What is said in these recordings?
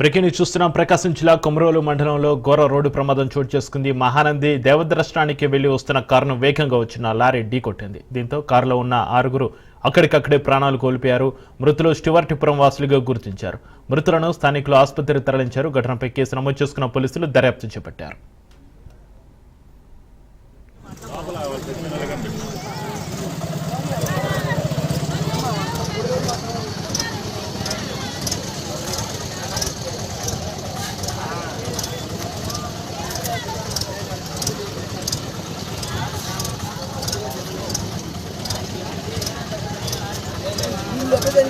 ప్రకిని చూస్తున్నాం. ప్రకాశం జిల్లా కొమరోలు మండలంలో ఘోర రోడ్డు ప్రమాదం చోటు చేసుకుంది. మహానంది దేవదర్శనానికి వెళ్ళి వస్తున్న కారును వేగంగా వచ్చిన లారీ ఢీకొట్టింది. దీంతో కారులో ఉన్న ఆరుగురు అక్కడికక్కడే ప్రాణాలు కోల్పోయారు. మృతులు స్టివర్టిపురం వాసులుగా గుర్తించారు. మృతులను స్థానికులు ఆసుపత్రికి తరలించారు. ఘటనపై కేసు నమోదు చేసుకున్న పోలీసులు దర్యాప్తు చేపట్టారు.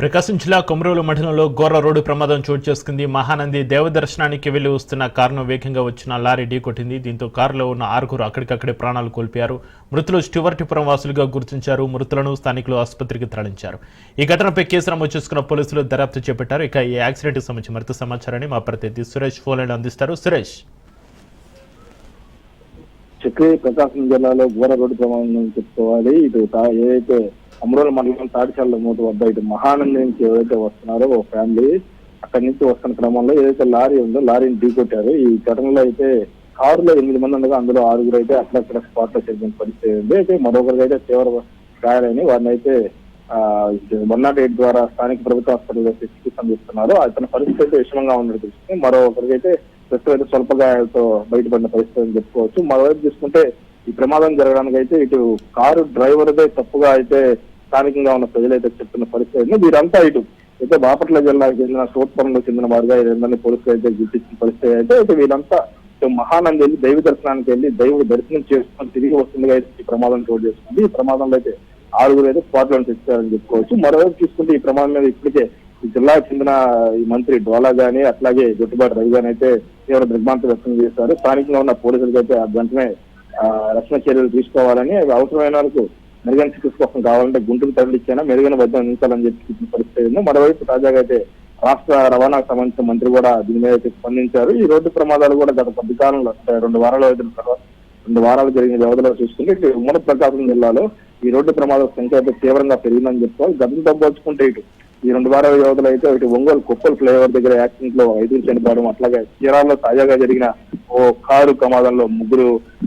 ప్రకాశం జిల్లా కొమరూలు మండలంలో ఘోర రోడ్డు ప్రమాదం చోటు చేసుకుంది. మహానంది దేవదర్శనానికి వెళ్ళి వస్తున్న కారును వేగంగా వచ్చిన లారీ ఢీకొట్టింది. దీంతో కారులో ఉన్న ఆరుగురు అక్కడికక్కడే ప్రాణాలు కోల్పోయారు. మృతులు స్టివర్టిపురం వాసులుగా గుర్తించారు. మృతులను స్థానికులు ఆసుపత్రికి తరలించారు. ఈ ఘటనపై కేసు నమోదు చేసుకున్న పోలీసులు దర్యాప్తు చేపట్టారు. ఇక ఈ యాక్సిడెంట్ సంబంధించి మరింత సమాచారాన్ని మా ప్రతినిధి సురేష్ ఫోన్ అందిస్తారు. సురేష్. చక్రీ ప్రకాశం జిల్లాలో ఘోర రోడ్డు ప్రమాదం చెప్పుకోవాలి ఇటు ఏదైతే అమరోల మండలం తాడిచాల మూట వద్ద ఇటు మహానంది నుంచి ఏదైతే వస్తున్నారో ఓ ఫ్యామిలీ అక్కడి నుంచి వస్తున్న క్రమంలో ఏదైతే లారీ ఉందో లారీని ఢీకొట్టారు. ఈ ఘటనలో అయితే కారులో ఎనిమిది మంది ఉండగా అందులో ఆరుగురు అయితే అక్కడక్కడ స్పాట్లో చనిపోయిన పరిస్థితి ఉంది. అయితే మరొకరికి అయితే తీవ్ర గాయాలని వారిని అయితే వన్ నాట్ ఎయిట్ ద్వారా స్థానిక ప్రభుత్వ హాస్పిటల్లో చికిత్స అందిస్తున్నారు. అతని పరిస్థితి అయితే విషమంగా ఉన్నట్టు తెలుస్తుంది. మరొకరికి అయితే ప్రస్తుతం అయితే స్వల్ప గాయాలతో బయటపడిన పరిస్థితి అని చెప్పుకోవచ్చు. మరోవైపు చూసుకుంటే ఈ ప్రమాదం జరగడానికి అయితే ఇటు కారు డ్రైవర్దే తప్పుగా అయితే స్థానికంగా ఉన్న ప్రజలైతే చెప్తున్న పరిస్థితి అయితే వీరంతా ఇటు అయితే బాపట్ల జిల్లాకు చెందిన సోత్పరంలో చెందిన వారుగా వీరందరినీ పోలీసులు అయితే గుర్తించిన పరిస్థితి అయితే అయితే వీరంతా మహానంది వెళ్ళి దైవ దర్శనానికి వెళ్ళి దైవుడు దర్శనం చేసుకొని తిరిగి వస్తుండగా అయితే ఈ ప్రమాదం చోటు చేసుకుంది. ఈ ప్రమాదంలో అయితే ఆరుగురు అయితే స్పాట్లో తెచ్చారని చెప్పుకోవచ్చు. మరోవైపు చూసుకుంటే ఈ ప్రమాదం మీద ఇప్పటికే ఈ జిల్లాకు చెందిన ఈ మంత్రి డోలా గాని అట్లాగే జొట్టుబాటి రవి గాని అయితే తీవ్ర దిగ్భ్రాంతి వ్యక్తం చేశారు. స్థానికంగా ఉన్న పోలీసులకైతే అయితే ఆ వెంటనే రక్షణ చర్యలు తీసుకోవాలని అవి అవసరమైన వరకు మెరుగైన చికిత్స కోసం కావాలంటే గుంటూరు తరలిచ్చైనా మెరుగైన వైద్యం అందించాలని చెప్పి పరిస్థితి ఉంది. మరోవైపు తాజాగా అయితే రాష్ట్ర రవాణాకు సంబంధించిన మంత్రి కూడా దీని మీద అయితే స్పందించారు. ఈ రోడ్డు ప్రమాదాలు కూడా గత కొద్ది కాలంలో రెండు వారాలు అయిన తర్వాత రెండు వారాలు జరిగిన వ్యవధిలో చూసుకుంటే ఇటు ఉమ్మడి ప్రకాశం జిల్లాలో ఈ రోడ్డు ప్రమాదాల సంఖ్య అయితే తీవ్రంగా పెరిగిందని చెప్పుకోవాలి. గతంతో పోల్చుకుంటే ఇటు ఈ రెండు వారాల వ్యవధిలో అయితే ఇటు ఒంగోలు కుప్పల్ ఫ్లైఓవర్ దగ్గర యాక్సిడెంట్లో ఐదుగురు చనిపోవడం అట్లాగే చీరాల్లో తాజాగా జరిగిన ఓ కారు ప్రమాదంలో ముగ్గురు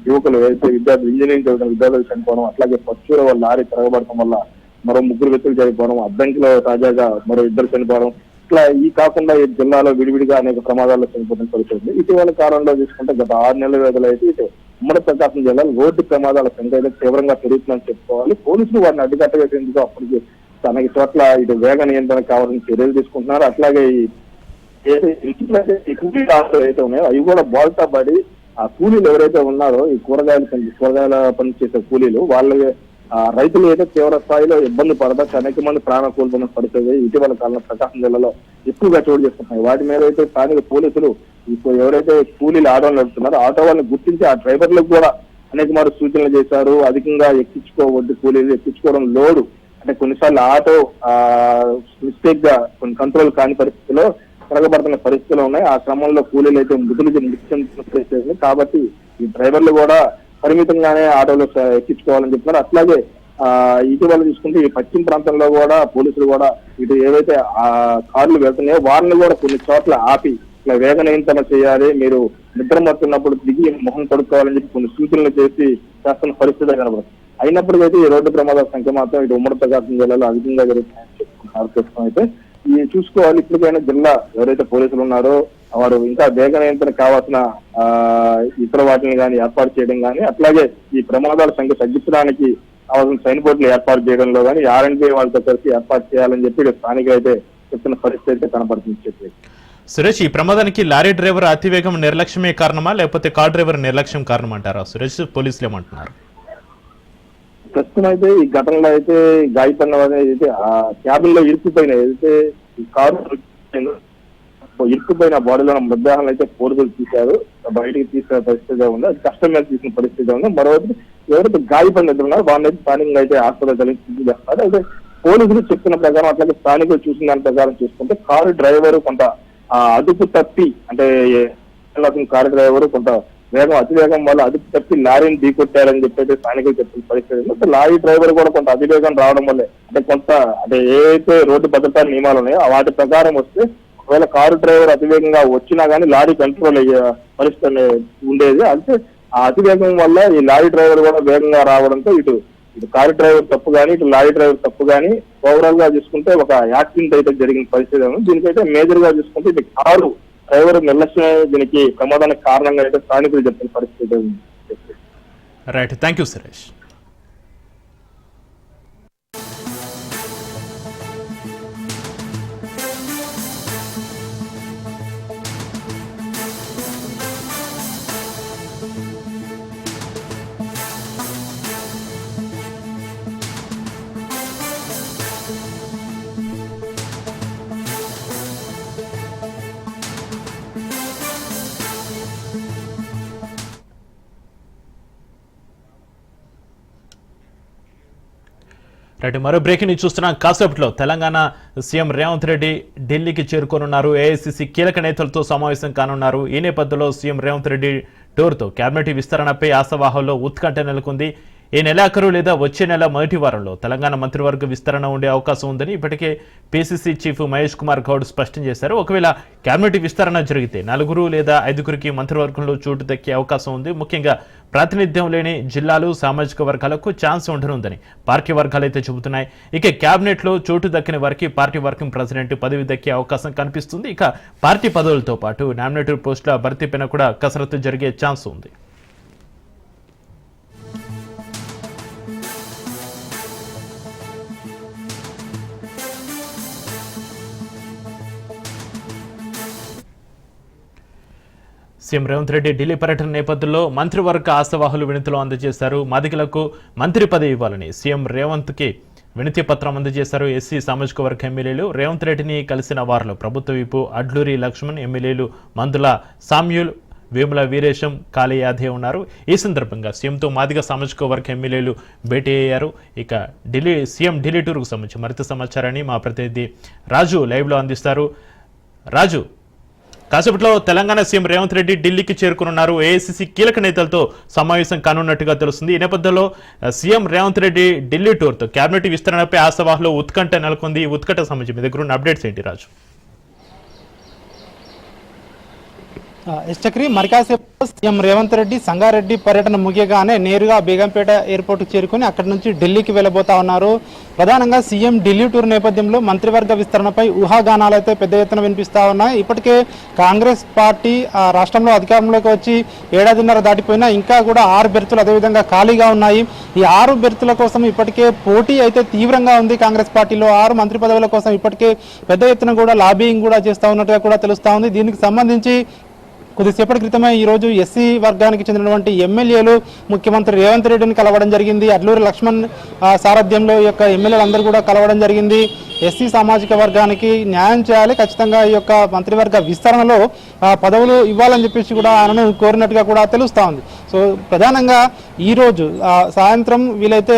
యువకులు అయితే విద్యార్థులు ఇంజనీరింగ్ చదువుతున్న విద్యార్థులు చనిపోవడం అట్లాగే పచ్చూర వల్ల లారీ తిరగబడటం వల్ల మరో ముగ్గురు వ్యక్తులు చనిపోవడం అద్దంకిలో తాజాగా మరో ఇద్దరు చనిపోవడం ఇట్లా ఈ కాకుండా ఈ జిల్లాలో విడివిడిగా అనేక ప్రమాదాల్లో చనిపోవడం జరుగుతుంది. ఇటీవల కాలంలో చూసుకుంటే గత ఆరు నెలల వ్యవధిలో అయితే ఇటు ఉమ్మడి ప్రకాశం జిల్లాలో రోడ్డు ప్రమాదాల సంఖ్య అయితే తీవ్రంగా పెరుగుతుందని చెప్పుకోవాలి. పోలీసులు వారిని అడ్డుకట్టవేసేందుకు అప్పటికి తనకి చోట్ల ఇటు వేగ నియంత్రణ కావాలని చర్యలు తీసుకుంటున్నారు. అట్లాగే ఈ ఏదైతే ఉన్నాయో అవి కూడా బోల్తా పడి ఆ కూలీలు ఎవరైతే ఉన్నారో ఈ కూరగాయలు పని- కూరగాయల పని చేసే కూలీలు వాళ్ళ ఆ రైతులు అయితే తీవ్ర స్థాయిలో ఇబ్బంది పడతా అనేక మంది ప్రాణ కోల్పోయిన పరిస్థితి ఇటీవల కాలంలో ప్రకాశం జిల్లాలో ఎక్కువగా చోటు చేసుకుంటున్నాయి. వాటి మీద అయితే స్థానిక పోలీసులు ఇప్పుడు ఎవరైతే కూలీలు ఆటోలు నడుపుతున్నారో ఆటో వాళ్ళని గుర్తించి ఆ డ్రైవర్లకు కూడా అనేక మారు సూచనలు చేశారు. అధికంగా ఎక్కించుకోవద్దు కూలీలు ఎక్కించుకోవడం లోడు. అంటే కొన్నిసార్లు ఆటో ఆ మిస్టేక్గా కొన్ని కంట్రోల్ కాని పరిస్థితిలో తిరగబడుతున్న పరిస్థితులు ఉన్నాయి. ఆ క్రమంలో కూలీలు అయితే మృతులు నిత్యం కాబట్టి ఈ డ్రైవర్లు కూడా పరిమితంగానే ఆటోలో ఎక్కించుకోవాలని చెప్తున్నారు. అట్లాగే ఆ ఇటీవల చూసుకుంటే ఈ పశ్చిమ ప్రాంతంలో కూడా పోలీసులు కూడా ఇటు ఏవైతే ఆ కార్లు వెళ్తున్నాయో వారిని కూడా కొన్ని చోట్ల ఆపి ఇట్లా వేగ నియంత్రణ చేయాలి. మీరు నిద్ర మత్తున్నప్పుడు దిగి మొహం కడుక్కోవాలని చెప్పి కొన్ని సూచనలు చేసి చేస్తున్న పరిస్థితి కనబడుతుంది. అయినప్పటికైతే ఈ రోడ్డు ప్రమాదాల సంఖ్య మాత్రం ఇటు ఉమ్మడి ప్రకాశం జిల్లాలో అధికంగా జరుగుతున్నాయని చెప్పుకున్నారు ప్రస్తుతం అయితే ఈ చూసుకోవాలి ఇప్పటికైనా జిల్లా ఎవరైతే పోలీసులు ఉన్నారో వారు ఇంకా వేగ నియంత్రణ కావాల్సిన ఇతర వాటిని కానీ ఏర్పాటు చేయడం కానీ అట్లాగే ఈ ప్రమాదాల సంఖ్య తగ్గించడానికి కావాల్సిన సైన్ బోర్డులు ఏర్పాటు చేయడంలో కానీ ఆర్ అండ్ బి వాళ్ళతో కలిసి ఏర్పాటు చేయాలని చెప్పి స్థానికులు అయితే చెప్తున్న పరిస్థితి అయితే కనపడుతుంది చెప్పి సురేష్ ఈ ప్రమాదానికి లారీ డ్రైవర్ అతివేగం నిర్లక్ష్యమే కారణమా? లేకపోతే కార్ డ్రైవర్ నిర్లక్ష్యం కారణం అంటారా సురేష్ పోలీసులు ఏమంటున్నారు? ప్రస్తుతం అయితే ఈ ఘటనలో అయితే గాయపడిన అయితే ఆ క్యాబిన్లో ఇరుక్కుపోయిన ఏదైతే ఈ కారు ఇరుక్కుపోయిన బాడీలో ఉన్న మృతదేహాలను అయితే పోలీసులు తీశారు బయటికి తీసుకునే పరిస్థితి ఉంది అది కష్టం మీద తీసుకున్న పరిస్థితి ఉంది మరోవైపు ఎవరైతే గాయపడిన ఇద్దరు ఉన్నారో వాళ్ళని అయితే స్థానికంగా అయితే హాస్పిటల్ చేస్తున్నారు అయితే పోలీసులు చెప్తున్న ప్రకారం అట్లాగే స్థానికులు చూసిన దాని ప్రకారం చూసుకుంటే కారు డ్రైవర్ కొంత అదుపు తప్పి అంటే కారు డ్రైవర్ కొంత వేగం అతివేగం వల్ల అదుపు తప్పి లారీని ఢీకొట్టారని చెప్పేసి స్థానికులు చెప్పిన పరిస్థితి. లారీ డ్రైవర్ కూడా కొంత అతివేగం రావడం వల్లే అంటే కొంత అంటే ఏదైతే రోడ్డు భద్రతా నియమాలు ఉన్నాయో వాటి ప్రకారం వస్తే ఒకవేళ కారు డ్రైవర్ అతివేగంగా వచ్చినా కానీ లారీ కంట్రోల్ అయ్యే పరిస్థితి ఉండేది. అంటే ఆ అతివేగం వల్ల ఈ లారీ డ్రైవర్ కూడా వేగంగా రావడంతో ఇటు ఇటు కారు డ్రైవర్ తప్పు కానీ ఇటు లారీ డ్రైవర్ తప్పు కానీ ఓవరాల్గా చూసుకుంటే ఒక యాక్సిడెంట్ అయితే జరిగిన పరిస్థితి దీనికైతే మేజర్గా చూసుకుంటే ఇది కారు డ్రైవర్ నిర్లక్ష్యమే దీనికి ప్రమాదానికి కారణంగా అయితే స్థానికులు చెప్పిన పరిస్థితి right thank you Suresh right మరో బ్రేకింగ్ న్యూస్ చూస్తున్నాం. కాసేపట్లో తెలంగాణ సీఎం రేవంత్ రెడ్డి ఢిల్లీకి చేరుకోనున్నారు. ఏఐసిసి కీలక నేతలతో సమావేశం కానున్నారు. ఈ నేపథ్యంలో సీఎం రేవంత్ రెడ్డి టూర్తో కేబినెట్ విస్తరణపై ఆశావాహంలో ఉత్కంఠ నెలకొంది. ఈ నెలాఖరు లేదా వచ్చే నెల మొదటి వారంలో తెలంగాణ మంత్రివర్గ విస్తరణ ఉండే అవకాశం ఉందని ఇప్పటికే పీసీసీ చీఫ్ మహేష్ కుమార్ గౌడ్ స్పష్టం చేశారు. ఒకవేళ కేబినెట్ విస్తరణ జరిగితే నలుగురు లేదా ఐదుగురికి మంత్రివర్గంలో చోటు దక్కే అవకాశం ఉంది. ముఖ్యంగా ప్రాతినిధ్యం లేని జిల్లాలు సామాజిక వర్గాలకు ఛాన్స్ ఉండనుందని పార్టీ వర్గాలు అయితే చెబుతున్నాయి. ఇక క్యాబినెట్లో చోటు దక్కిన వారికి పార్టీ వర్కింగ్ ప్రెసిడెంట్ పదవి దక్కే అవకాశం కనిపిస్తుంది. ఇక పార్టీ పదవులతో పాటు నామినేటెడ్ పోస్టుల భర్తీ కూడా కసరత్తు జరిగే ఛాన్స్ ఉంది. సీఎం రేవంత్ రెడ్డి ఢిల్లీ పర్యటన నేపథ్యంలో మంత్రివర్గ ఆశావాహులు వినతులు అందజేశారు. మాదిగలకు మంత్రి పదవి ఇవ్వాలని సీఎం రేవంత్కి వినతి పత్రం అందజేశారు. ఎస్సీ సామాజిక వర్గ ఎమ్మెల్యేలు రేవంత్ రెడ్డిని కలిసిన వారిలో ప్రభుత్వ విపు అడ్లూరి లక్ష్మణ్ ఎమ్మెల్యేలు మందుల సామ్యూల్ వేముల వీరేశం కాళీయాదే ఉన్నారు. ఈ సందర్భంగా సీఎంతో మాదిగ సామాజిక వర్గ ఎమ్మెల్యేలు భేటీ అయ్యారు. ఇక ఢిల్లీ సీఎం ఢిల్లీ టూర్కు సంబంధించి మరింత సమాచారాన్ని మా ప్రతినిధి రాజు లైవ్లో అందిస్తారు. రాజు కాసేపట్లో తెలంగాణ సీఎం రేవంత్ రెడ్డి ఢిల్లీకి చేరుకున్నారు ఏఐసిసి కీలక నేతలతో సమావేశం కానున్నట్టుగా తెలుస్తుంది. ఈ నేపథ్యంలో సీఎం రేవంత్ రెడ్డి ఢిల్లీ టూర్తో కేబినెట్ విస్తరణపై ఆశావాహంలో ఉత్కంఠ నెలకొంది. ఉత్కంఠ సంబంధించి మీ దగ్గర ఉన్న అప్డేట్స్ ఏంటి రాజు? ఎస్ చక్రి మరికాసేపు సీఎం రేవంత్ రెడ్డి సంగారెడ్డి పర్యటన ముగియగానే నేరుగా బేగంపేట ఎయిర్పోర్ట్ చేరుకుని అక్కడి నుంచి ఢిల్లీకి వెళ్ళబోతా ఉన్నారు. ప్రధానంగా సీఎం ఢిల్లీ టూర్ నేపథ్యంలో మంత్రివర్గ విస్తరణపై ఊహాగానాలు అయితే పెద్ద ఎత్తున వినిపిస్తూ ఉన్నాయి. ఇప్పటికే కాంగ్రెస్ పార్టీ ఆ, రాష్ట్రంలో అధికారంలోకి వచ్చి ఏడాదిన్నర దాటిపోయినా ఇంకా కూడా ఆరు బెర్తులు అదేవిధంగా ఖాళీగా ఉన్నాయి. ఈ ఆరు బెర్తుల కోసం ఇప్పటికే పోటీ అయితే తీవ్రంగా ఉంది కాంగ్రెస్ పార్టీలో. ఆరు మంత్రి పదవుల కోసం ఇప్పటికే పెద్ద ఎత్తున కూడా లాబింగ్ కూడా చేస్తూ ఉన్నట్టుగా కూడా తెలుస్తూ ఉంది. దీనికి సంబంధించి కొద్దిసేపటి క్రితమే ఈరోజు ఎస్సీ వర్గానికి చెందినటువంటి ఎమ్మెల్యేలు ముఖ్యమంత్రి రేవంత్ రెడ్డిని కలవడం జరిగింది. అడ్లూరి లక్ష్మణ్ సారథ్యంలో ఈ యొక్క ఎమ్మెల్యేలు అందరూ కూడా కలవడం జరిగింది. ఎస్సీ సామాజిక వర్గానికి న్యాయం చేయాలి. ఖచ్చితంగా ఈ యొక్క మంత్రివర్గ విస్తరణలో పదవులు ఇవ్వాలని చెప్పేసి కూడా ఆయనను కోరినట్టుగా కూడా తెలుస్తూ ఉంది. సో ప్రధానంగా ఈరోజు సాయంత్రం వీలైతే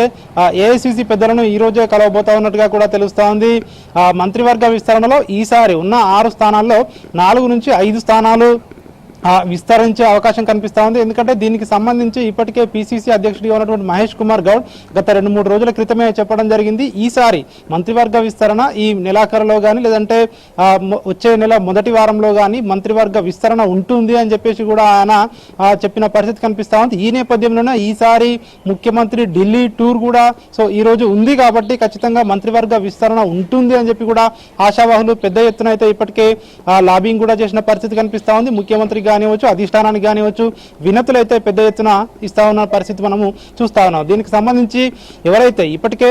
ఏఐసిసి పెద్దలను ఈ రోజే కలవబోతా ఉన్నట్టుగా కూడా తెలుస్తూ ఉంది. ఆ, మంత్రివర్గ విస్తరణలో ఈసారి ఉన్న ఆరు స్థానాల్లో నాలుగు నుంచి ఐదు స్థానాలు విస్తరించే అవకాశం కనిపిస్తూ ఉంది. ఎందుకంటే దీనికి సంబంధించి ఇప్పటికే పిసిసి అధ్యక్షుడిగా ఉన్నటువంటి మహేష్ కుమార్ గౌడ్ గత రెండు మూడు రోజుల క్రితమే చెప్పడం జరిగింది. ఈసారి మంత్రివర్గ విస్తరణ ఈ నెలాఖరులో కానీ లేదంటే వచ్చే నెల మొదటి వారంలో కానీ మంత్రివర్గ విస్తరణ ఉంటుంది అని చెప్పేసి కూడా ఆయన చెప్పిన పరిస్థితి కనిపిస్తూ ఉంది. ఈ నేపథ్యంలోనే ఈసారి ముఖ్యమంత్రి ఢిల్లీ టూర్ కూడా సో ఈరోజు ఉంది కాబట్టి ఖచ్చితంగా మంత్రివర్గ విస్తరణ ఉంటుంది అని చెప్పి కూడా ఆశావాహులు పెద్ద ఎత్తున అయితే ఇప్పటికే లాబింగ్ కూడా చేసిన పరిస్థితి కనిపిస్తూ ఉంది. ముఖ్యమంత్రిగా కానివచ్చు అధిష్టానానికి కానివచ్చు వినతులు అయితే పెద్ద ఎత్తున ఇస్తా ఉన్న పరిస్థితి మనము చూస్తా ఉన్నాం. దీనికి సంబంధించి ఎవరైతే ఇప్పటికే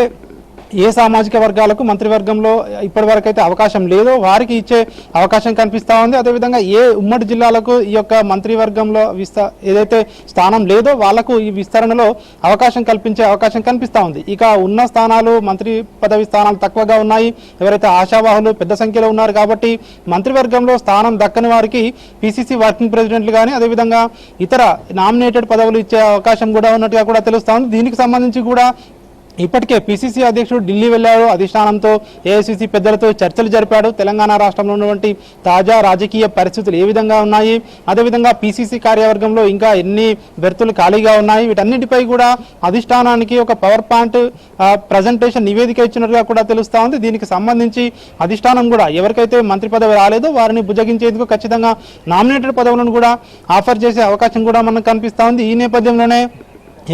ఏ సామాజిక వర్గాలకు మంత్రివర్గంలో ఇప్పటి వరకు అయితే అవకాశం లేదో వారికి ఇచ్చే అవకాశం కనిపిస్తూ ఉంది. అదేవిధంగా ఏ ఉమ్మడి జిల్లాలకు ఈ యొక్క మంత్రివర్గంలో విస్తా ఏదైతే స్థానం లేదో వాళ్ళకు ఈ విస్తరణలో అవకాశం కల్పించే అవకాశం కనిపిస్తూ ఉంది. ఇక ఉన్న స్థానాలు మంత్రి పదవి స్థానాలు తక్కువగా ఉన్నాయి. ఎవరైతే ఆశావాహులు పెద్ద సంఖ్యలో ఉన్నారు కాబట్టి మంత్రివర్గంలో స్థానం దక్కని వారికి పిసిసి వర్కింగ్ ప్రెసిడెంట్లు కానీ అదేవిధంగా ఇతర నామినేటెడ్ పదవులు ఇచ్చే అవకాశం కూడా ఉన్నట్టుగా కూడా తెలుస్తా ఉంది. దీనికి సంబంధించి కూడా ఇప్పటికే పిసిసి అధ్యక్షుడు ఢిల్లీ వెళ్ళాడు అధిష్టానంతో ఏఐసిసి పెద్దలతో చర్చలు జరిపాడు తెలంగాణ రాష్ట్రంలో ఉన్నటువంటి తాజా రాజకీయ పరిస్థితులు ఏ విధంగా ఉన్నాయి? అదేవిధంగా పిసిసి కార్యవర్గంలో ఇంకా ఎన్ని బెర్తులు ఖాళీగా ఉన్నాయి? వీటన్నిటిపై కూడా అధిష్టానానికి ఒక పవర్ పాయింట్ ప్రజెంటేషన్ నివేదిక ఇచ్చినట్టుగా కూడా తెలుస్తా ఉంది. దీనికి సంబంధించి అధిష్టానం కూడా ఎవరికైతే మంత్రి పదవి రాలేదో వారిని భుజగించేందుకు ఖచ్చితంగా నామినేటెడ్ పదవులను కూడా ఆఫర్ చేసే అవకాశం కూడా మనకు కనిపిస్తా ఉంది. ఈ నేపథ్యంలోనే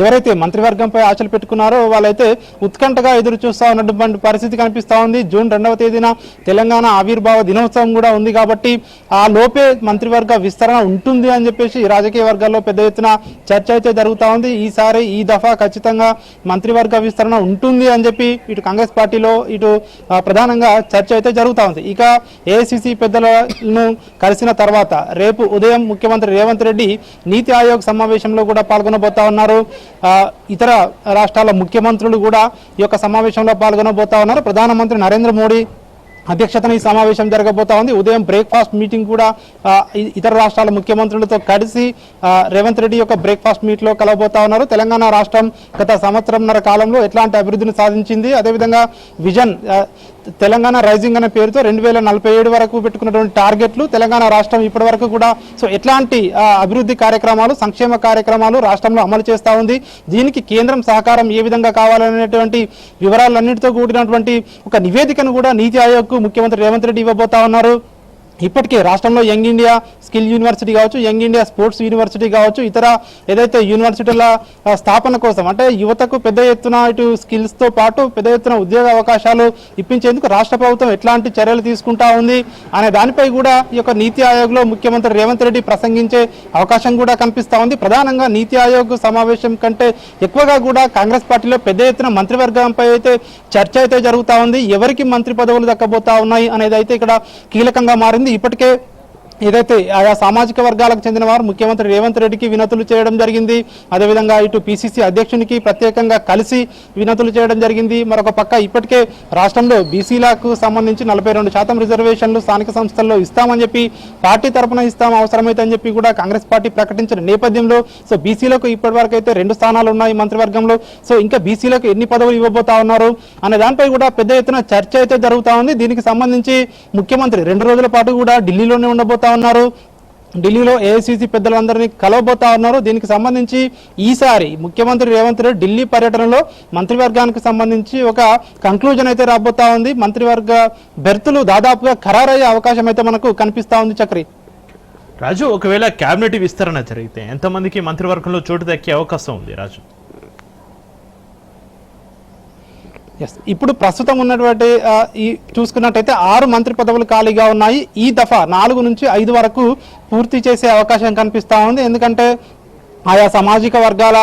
ఎవరైతే మంత్రివర్గంపై ఆశలు పెట్టుకున్నారో వాళ్ళైతే ఉత్కంఠగా ఎదురు చూస్తూ ఉన్నటువంటి పరిస్థితి కనిపిస్తూ ఉంది. జూన్ రెండవ తేదీన తెలంగాణ ఆవిర్భావ దినోత్సవం కూడా ఉంది కాబట్టి ఆ లోపే మంత్రివర్గ విస్తరణ ఉంటుంది అని చెప్పేసి రాజకీయ వర్గాల్లో పెద్ద ఎత్తున చర్చ అయితే జరుగుతూ ఉంది. ఈసారి ఈ దఫా ఖచ్చితంగా మంత్రివర్గ విస్తరణ ఉంటుంది అని చెప్పి ఇటు కాంగ్రెస్ పార్టీలో ఇటు ప్రధానంగా చర్చ అయితే జరుగుతూ ఉంది. ఇక ఏఐసిసి పెద్దలను కలిసిన తర్వాత రేపు ఉదయం ముఖ్యమంత్రి రేవంత్ రెడ్డి నీతి ఆయోగ్ సమావేశంలో కూడా పాల్గొనబోతా ఉన్నారు. ఇతర రాష్ట్రాల ముఖ్యమంత్రులు కూడా ఈ యొక్క సమావేశంలో పాల్గొనబోతా ఉన్నారు. ప్రధానమంత్రి నరేంద్ర మోడీ అధ్యక్షతన ఈ సమావేశం జరగబోతా ఉంది. ఉదయం బ్రేక్ఫాస్ట్ మీటింగ్ కూడా ఇతర రాష్ట్రాల ముఖ్యమంత్రులతో కలిసి రేవంత్ రెడ్డి యొక్క బ్రేక్ఫాస్ట్ మీట్లో కలవబోతా ఉన్నారు. తెలంగాణ రాష్ట్రం గత సంవత్సరంన్నర కాలంలో ఎట్లాంటి అభివృద్ధిని సాధించింది? అదేవిధంగా విజన్ తెలంగాణ రైజింగ్ అనే పేరుతో రెండు వేల నలభై ఏడు వరకు పెట్టుకున్నటువంటి టార్గెట్లు తెలంగాణ రాష్ట్రం ఇప్పటి వరకు కూడా సో ఎట్లాంటి అభివృద్ధి కార్యక్రమాలు సంక్షేమ కార్యక్రమాలు రాష్ట్రంలో అమలు చేస్తూ ఉంది? దీనికి కేంద్రం సహకారం ఏ విధంగా కావాలనేటువంటి వివరాలన్నింటితో కూడినటువంటి ఒక నివేదికను కూడా నీతి ఆయోగ్కు ముఖ్యమంత్రి రేవంత్ రెడ్డి ఇవ్వబోతా ఉన్నారు. ఇప్పటికే రాష్ట్రంలో యంగ్ ఇండియా స్కిల్ యూనివర్సిటీ కావచ్చు యంగ్ ఇండియా స్పోర్ట్స్ యూనివర్సిటీ కావచ్చు ఇతర ఏదైతే యూనివర్సిటీల స్థాపన కోసం అంటే యువతకు పెద్ద ఎత్తున ఇటు స్కిల్స్తో పాటు పెద్ద ఎత్తున ఉద్యోగ అవకాశాలు ఇప్పించేందుకు రాష్ట్ర ప్రభుత్వం ఎట్లాంటి చర్యలు తీసుకుంటా ఉంది అనే దానిపై కూడా ఈ యొక్క నీతి ఆయోగ్లో ముఖ్యమంత్రి రేవంత్ రెడ్డి ప్రసంగించే అవకాశం కూడా కనిపిస్తూ ఉంది. ప్రధానంగా నీతి ఆయోగ్ సమావేశం కంటే ఎక్కువగా కూడా కాంగ్రెస్ పార్టీలో పెద్ద ఎత్తున మంత్రివర్గంపై అయితే చర్చ అయితే జరుగుతూ ఉంది. ఎవరికి మంత్రి పదవులు దక్కబోతా ఉన్నాయి అనేది అయితే ఇక్కడ కీలకంగా మారింది. ఇప్పటికే ఏదైతే ఆయా సామాజిక వర్గాలకు చెందిన వారు ముఖ్యమంత్రి రేవంత్ రెడ్డికి వినతులు చేయడం జరిగింది. అదేవిధంగా ఇటు పిసిసి అధ్యక్షునికి ప్రత్యేకంగా కలిసి వినతులు చేయడం జరిగింది. మరొక పక్క ఇప్పటికే రాష్ట్రంలో బీసీలకు సంబంధించి నలభై రెండు శాతం రిజర్వేషన్లు స్థానిక సంస్థల్లో ఇస్తామని చెప్పి పార్టీ తరపున ఇస్తాం అవసరమైతే అని చెప్పి కూడా కాంగ్రెస్ పార్టీ ప్రకటించిన నేపథ్యంలో సో బీసీలకు ఇప్పటి వరకు అయితే రెండు స్థానాలు ఉన్నాయి మంత్రివర్గంలో. సో ఇంకా బీసీలకు ఎన్ని పదవులు ఇవ్వబోతా ఉన్నారు అనే దానిపై కూడా పెద్ద ఎత్తున చర్చ అయితే జరుగుతూ ఉంది. దీనికి సంబంధించి ముఖ్యమంత్రి రెండు రోజుల పాటు కూడా ఢిల్లీలోనే ఉండబోతా ఉన్నారు. ఢిల్లీలో ఏఐసీసీ పెద్దలందరినీ కలవబోతా ఉన్నారు. దీనికి సంబంధించి ఈసారి ముఖ్యమంత్రి రేవంత్ రెడ్డి ఢిల్లీ పర్యటనలో మంత్రివర్గానికి సంబంధించి ఒక కంక్లూజన్ అయితే రాబోతా ఉంది. మంత్రివర్గ బెర్తులు దాదాపుగా ఖరారయ్యే అవకాశం అయితే మనకు కనిపిస్తా ఉంది చక్రి. రాజు ఒకవేళ కేబినెట్ విస్తరణ జరిగితే ఎంతమందికి మంత్రివర్గంలో చోటు దక్కే అవకాశం ఉంది రాజు? ఎస్ ఇప్పుడు ప్రస్తుతం ఉన్నటువంటి ఈ చూసుకున్నట్టయితే ఆరు మంత్రి పదవులు ఖాళీగా ఉన్నాయి. ఈ దఫా నాలుగు నుంచి ఐదు వరకు పూర్తి చేసే అవకాశం కనిపిస్తూ ఉంది. ఎందుకంటే ఆయా సామాజిక వర్గాల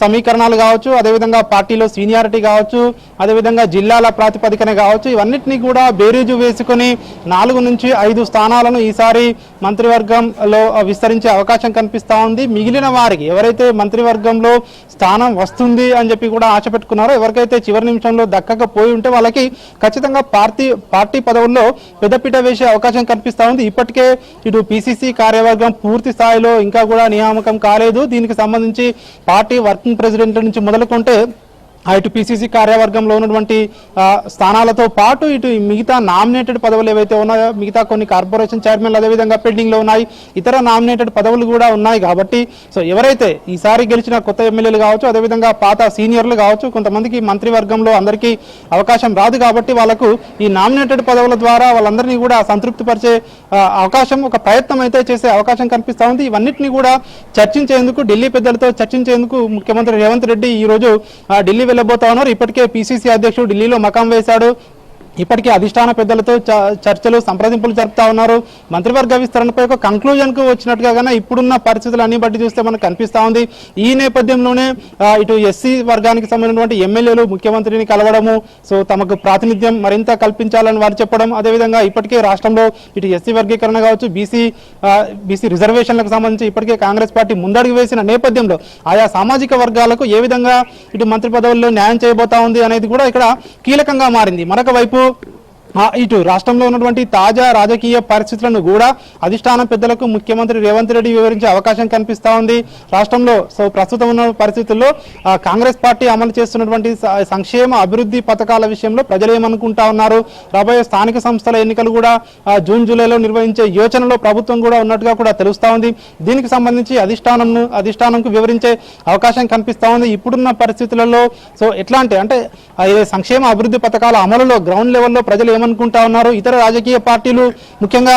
సమీకరణాలు కావచ్చు అదేవిధంగా పార్టీలో సీనియారిటీ కావచ్చు అదేవిధంగా జిల్లాల ప్రాతిపదికన కావచ్చు ఇవన్నిటినీ కూడా బేరీజు వేసుకొని నాలుగు నుంచి ఐదు స్థానాలను ఈసారి మంత్రివర్గంలో విస్తరించే అవకాశం కనిపిస్తూ ఉంది. మిగిలిన వారికి ఎవరైతే మంత్రివర్గంలో స్థానం వస్తుంది అని చెప్పి కూడా ఆశ పెట్టుకున్నారో ఎవరికైతే చివరి నిమిషంలో దక్కకపోయి ఉంటే వాళ్ళకి ఖచ్చితంగా పార్టీ పార్టీ పదవుల్లో పెద్దపీట వేసే అవకాశం కనిపిస్తూ ఉంది. ఇప్పటికే ఇటు పిసిసి కార్యవర్గం పూర్తి స్థాయిలో ఇంకా కూడా నియామకం కాలేదు. దీనికి సంబంధించి పార్టీ వర్కింగ్ ప్రెసిడెంట్ నుంచి మొదలుకుంటే ఇటు పిసిసి కార్యవర్గంలో ఉన్నటువంటి స్థానాలతో పాటు ఇటు మిగతా నామినేటెడ్ పదవులు ఏవైతే ఉన్నాయో మిగతా కొన్ని కార్పొరేషన్ చైర్మన్లు అదేవిధంగా పెండింగ్లో ఉన్నాయి ఇతర నామినేటెడ్ పదవులు కూడా ఉన్నాయి కాబట్టి సో ఎవరైతే ఈసారి గెలిచిన కొత్త ఎమ్మెల్యేలు కావచ్చు అదేవిధంగా పాత సీనియర్లు కావచ్చు కొంతమందికి మంత్రివర్గంలో అందరికీ అవకాశం రాదు కాబట్టి వాళ్ళకు ఈ నామినేటెడ్ పదవుల ద్వారా వాళ్ళందరినీ కూడా సంతృప్తిపరిచే అవకాశం ఒక ప్రయత్నం అయితే చేసే అవకాశం కనిపిస్తూ ఉంది. ఇవన్నిటిని కూడా చర్చించేందుకు ఢిల్లీ పెద్దలతో చర్చించేందుకు ముఖ్యమంత్రి రేవంత్ రెడ్డి ఈ రోజు ఢిల్లీ వెళ్ళబోతా ఉన్నారు. ఇప్పటికే పిసిసి అధ్యక్షుడు ఢిల్లీలో మకాం వేశాడు. ఇప్పటికే అధిష్టాన పెద్దలతో చ- చర్చలు సంప్రదింపులు జరుపుతా ఉన్నారు. మంత్రివర్గ విస్తరణపై ఒక కంక్లూజన్కు వచ్చినట్టుగా కానీ ఇప్పుడున్న పరిస్థితులు అన్ని బట్టి చూస్తే మనకు కనిపిస్తా ఉంది. ఈ నేపథ్యంలోనే ఇటు ఎస్సీ వర్గానికి సంబంధించినటువంటి ఎమ్మెల్యేలు ముఖ్యమంత్రిని కలవడము సో తమకు ప్రాతినిధ్యం మరింత కల్పించాలని వారు చెప్పడం అదేవిధంగా ఇప్పటికే రాష్ట్రంలో ఇటు ఎస్సీ వర్గీకరణ కావచ్చు బీసీ బీసీ రిజర్వేషన్లకు సంబంధించి ఇప్పటికే కాంగ్రెస్ పార్టీ ముందడుగు వేసిన నేపథ్యంలో ఆయా సామాజిక వర్గాలకు ఏ విధంగా ఇటు మంత్రి పదవుల్లో న్యాయం చేయబోతా ఉంది అనేది కూడా ఇక్కడ కీలకంగా మారింది. మరొక వైపు ఆ, ఇటు రాష్ట్రంలో ఉన్నటువంటి తాజా రాజకీయ పరిస్థితులను కూడా అధిష్టానం పెద్దలకు ముఖ్యమంత్రి రేవంత్ రెడ్డి వివరించే అవకాశం కనిపిస్తూ ఉంది. రాష్ట్రంలో సో ప్రస్తుతం ఉన్న పరిస్థితుల్లో కాంగ్రెస్ పార్టీ అమలు చేస్తున్నటువంటి సంక్షేమ అభివృద్ధి పథకాల విషయంలో ప్రజలు ఏమనుకుంటా ఉన్నారు? రాబోయే స్థానిక సంస్థల ఎన్నికలు కూడా జూన్ జూలైలో నిర్వహించే యోచనలో ప్రభుత్వం కూడా ఉన్నట్టుగా కూడా తెలుస్తూ ఉంది. దీనికి సంబంధించి అధిష్టానంను అధిష్టానంకు వివరించే అవకాశం కనిపిస్తూ ఉంది. ఇప్పుడున్న పరిస్థితులలో సో ఎట్లాంటి అంటే అంటే సంక్షేమ అభివృద్ధి పథకాల అమలులో గ్రౌండ్ లెవెల్లో ప్రజలు చేద్దామనుకుంటా ఉన్నారు. ఇతర రాజకీయ పార్టీలు ముఖ్యంగా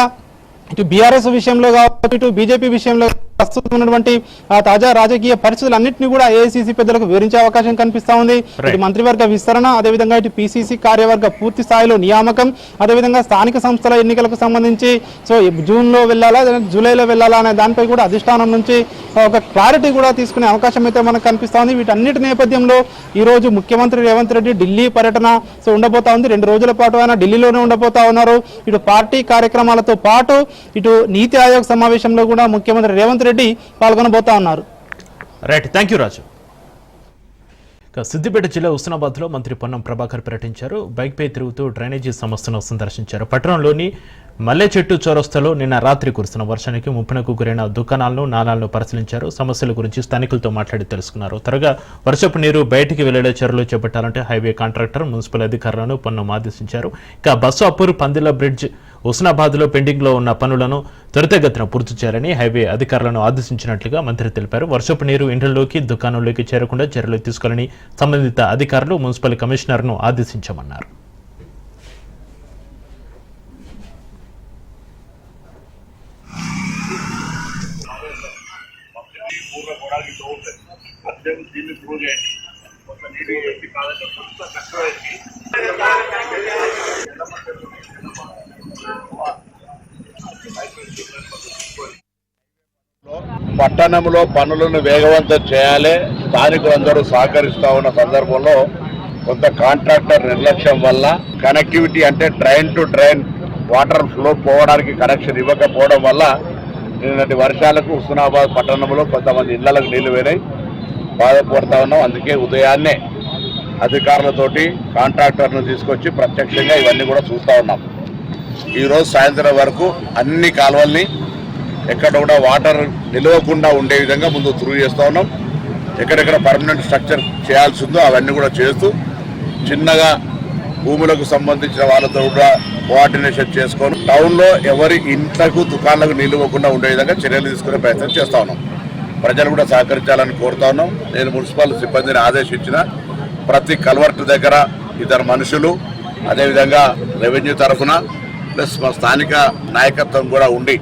ఇటు బీఆర్ఎస్ విషయంలో కావచ్చు ఇటు బీజేపీ విషయంలో ప్రస్తుతం ఉన్నటువంటి తాజా రాజకీయ పరిస్థితులన్నింటినీ కూడా ఏఐసీసీ పెద్దలకు వివరించే అవకాశం కనిపిస్తా ఉంది. ఇటు మంత్రివర్గ విస్తరణ అదేవిధంగా ఇటు పీసీసీ కార్యవర్గ పూర్తి స్థాయిలో నియామకం అదేవిధంగా స్థానిక సంస్థల ఎన్నికలకు సంబంధించి సో జూన్లో వెళ్ళాలా జూలైలో వెళ్ళాలా అనే దానిపై కూడా అధిష్టానం నుంచి ఒక క్లారిటీ కూడా తీసుకునే అవకాశం అయితే మనకు కనిపిస్తా ఉంది. వీటన్నిటి నేపథ్యంలో ఈ రోజు ముఖ్యమంత్రి రేవంత్ రెడ్డి ఢిల్లీ పర్యటన సో ఉండబోతా ఉంది. రెండు రోజుల పాటు ఆయన ఢిల్లీలోనే ఉండబోతా ఉన్నారు. ఇటు పార్టీ కార్యక్రమాలతో పాటు ఇటు నీతి ఆయోగ్ సమావేశంలో కూడా ముఖ్యమంత్రి రేవంత్ రెడ్డి పాల్గొనబోతా ఉన్నారు. Right thank you Raju. Siddipet జిల్లా హుస్నాబాద్లో మంత్రి పొన్నం ప్రభాకర్ పర్యటించారు. బైక్పై తిరుగుతూ డ్రైనేజీ సంస్థను సందర్శించారు. పట్టణంలోని మల్లె చెట్టు చౌరస్తాలో నిన్న రాత్రి కురిసిన వర్షానికి ముప్పునకు గురైన దుకాణాలను నాలాలను పరిశీలించారు. సమస్యల గురించి స్థానికులతో మాట్లాడి తెలుసుకున్నారు. త్వరగా వర్షపు నీరు బయటికి వెళ్ళే చర్యలు చేపట్టాలంటే హైవే కాంట్రాక్టర్ మున్సిపల్ అధికారులను పొన్నం ఆదేశించారు. ఇక బస్సు అప్పూర్ పందిల బ్రిడ్జ్ హుస్నాబాద్లో పెండింగ్లో ఉన్న పనులను త్వరితగతిన పూర్తి చేయాలని హైవే అధికారులను ఆదేశించినట్లుగా మంత్రి తెలిపారు. వర్షపు నీరు ఇండ్లలోకి దుకాణంలోకి చేరకుండా చర్యలు తీసుకోవాలని సంబంధిత అధికారులు మున్సిపల్ కమిషనర్ను ఆదేశించమన్నారు. పట్టణంలో పనులను వేగవంతం చేయాలి. స్థానికులందరూ సహకరిస్తూ ఉన్న సందర్భంలో కొంత కాంట్రాక్టర్ నిర్లక్ష్యం వల్ల కనెక్టివిటీ అంటే drain to drain water flow పోవడానికి కనెక్షన్ ఇవ్వకపోవడం వల్ల నిన్నటి వర్షాలకు హుస్నాబాద్ పట్టణంలో కొంతమంది ఇళ్ళకు నీళ్ళు పోయినాయి. బాధపడతా ఉన్నాం. అందుకే ఉదయాన్నే అధికారులతోటి కాంట్రాక్టర్ను తీసుకొచ్చి ప్రత్యక్షంగా ఇవన్నీ కూడా చూస్తూ ఉన్నాం. ఈరోజు సాయంత్రం వరకు అన్ని కాలువల్ని ఎక్కడ కూడా వాటర్ నిలవకుండా ఉండే విధంగా ముందు త్రూ చేస్తూ ఉన్నాం. ఎక్కడెక్కడ పర్మనెంట్ స్ట్రక్చర్ చేయాల్సి ఉందో అవన్నీ కూడా చేస్తూ చిన్నగా భూములకు సంబంధించిన వాళ్ళతో కూడా కోఆర్డినేషన్ చేసుకొని టౌన్లో ఎవరి ఇంట్లకు దుకాణాలకు నిలవకుండా ఉండే విధంగా చర్యలు తీసుకునే ప్రయత్నం చేస్తా ఉన్నాం. ప్రజలు కూడా సహకరించాలని కోరుతా ఉన్నాం. నేను మున్సిపల్ సిబ్బందిని ఆదేశించిన ప్రతి కల్వర్ట్ దగ్గర ఇద్దరు మనుషులు అదేవిధంగా రెవెన్యూ తరఫున ప్లస్ మా స్థానిక నాయకత్వం కూడా ఉండి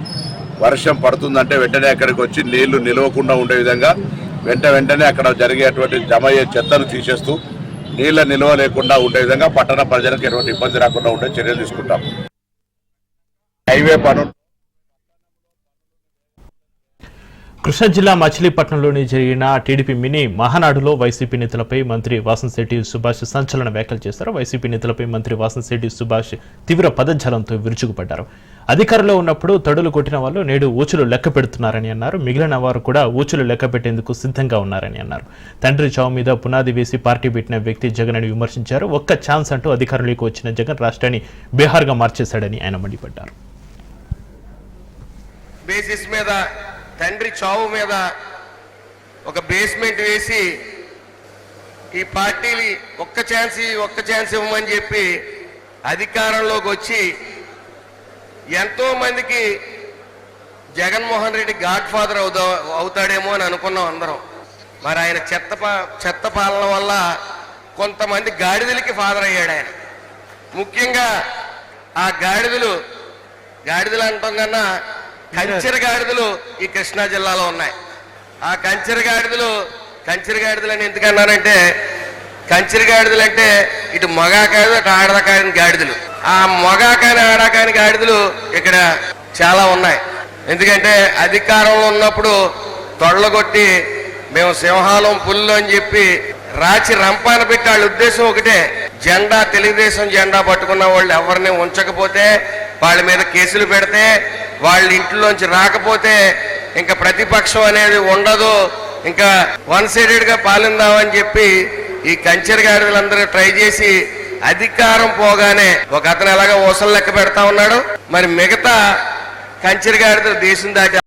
వర్షం పడుతుందంటే వెంటనే అక్కడికి వచ్చి నీళ్ళు నిలవకుండా ఉండే విధంగా వెంట వెంటనే అక్కడ జరిగేటువంటి జమ అయ్యే చెత్తను తీసేస్తూ నీళ్ళ నిల్వ లేకుండా ఉండే విధంగా పట్టణ ప్రజలకు ఎటువంటి ఇబ్బంది రాకుండా ఉండే చర్యలు తీసుకుంటాం. హైవే పనులు కృష్ణా జిల్లా మచిలీపట్నంలోని జరిగిన టీడీపీ మినీ మహానాడులో వైసీపీ నేతలపై మంత్రి వాసంశెట్టి సుభాష్ సంచలన వ్యాఖ్యలు చేశారు. వైసీపీ నేతలపై మంత్రి వాసంశెట్టి సుభాష్ తీవ్ర పదజాలంతో విరుచుకుపడ్డారు. అధికారంలో ఉన్నప్పుడు తడులు కొట్టిన వాళ్ళు నేడు ఊచులు లెక్క పెడుతున్నారని అన్నారు. మిగిలిన వారు కూడా ఊచులు లెక్క పెట్టేందుకు సిద్ధంగా ఉన్నారని అన్నారు. తండ్రి చావు మీద పునాది వేసి పార్టీ పెట్టిన వ్యక్తి జగన్ అని విమర్శించారు. ఒక్క ఛాన్స్ అంటూ అధికారంలోకి వచ్చిన జగన్ రాష్ట్రాన్ని బీహార్గా మార్చేశాడని ఆయన మండిపడ్డారు. బేసిస్ మీద తండ్రి చావు మీద ఒక బేస్మెంట్ వేసి ఈ పార్టీని ఒక్క ఛాన్స్ ఒక్క ఛాన్స్ ఇవ్వమని చెప్పి అధికారంలోకి వచ్చి ఎంతో మందికి జగన్మోహన్ రెడ్డి గాడ్ ఫాదర్ అవుతా అవుతాడేమో అని అనుకున్నాం అందరం. మరి ఆయన చెత్త పా- చెత్త పాలన వల్ల కొంతమంది గాడిదలకి ఫాదర్ అయ్యాడు ఆయన. ముఖ్యంగా ఆ గాడిదలు గాడిదలు అంటాం కన్నా కంచెర గాడిదలు ఈ కృష్ణా జిల్లాలో ఉన్నాయి. ఆ కంచెర గాడిదలు కంచెర గాడిదలు అని ఎందుకన్నానంటే కంచెర గాడిదలు అంటే ఇటు మగా కాదు అటు ఆడదాకాయని గాడిదలు. ఆ మగాకాయని ఆడాకాయని గాడిదలు ఇక్కడ చాలా ఉన్నాయి. ఎందుకంటే అధికారంలో ఉన్నప్పుడు తొడలగొట్టి మేము సింహాలం పుల్లు అని చెప్పి రాచి రంపాన పెట్టి వాళ్ళ ఉద్దేశం ఒకటే. జెండా తెలుగుదేశం జెండా పట్టుకున్న వాళ్ళు ఎవరిని ఉంచకపోతే వాళ్ళ మీద కేసులు పెడితే వాళ్ళ ఇంట్లోంచి రాకపోతే ఇంకా ప్రతిపక్షం అనేది ఉండదు. ఇంకా వన్ సైడెడ్గా పాలిందామని చెప్పి ఈ కంచెర గాడిదలందరూ ట్రై చేసి అధికారం పోగానే ఒక అతను ఎలాగ ఊసలు లెక్క పెడతా ఉన్నాడు. మరి మిగతా కంచెరిగాడితో దేశం దాటి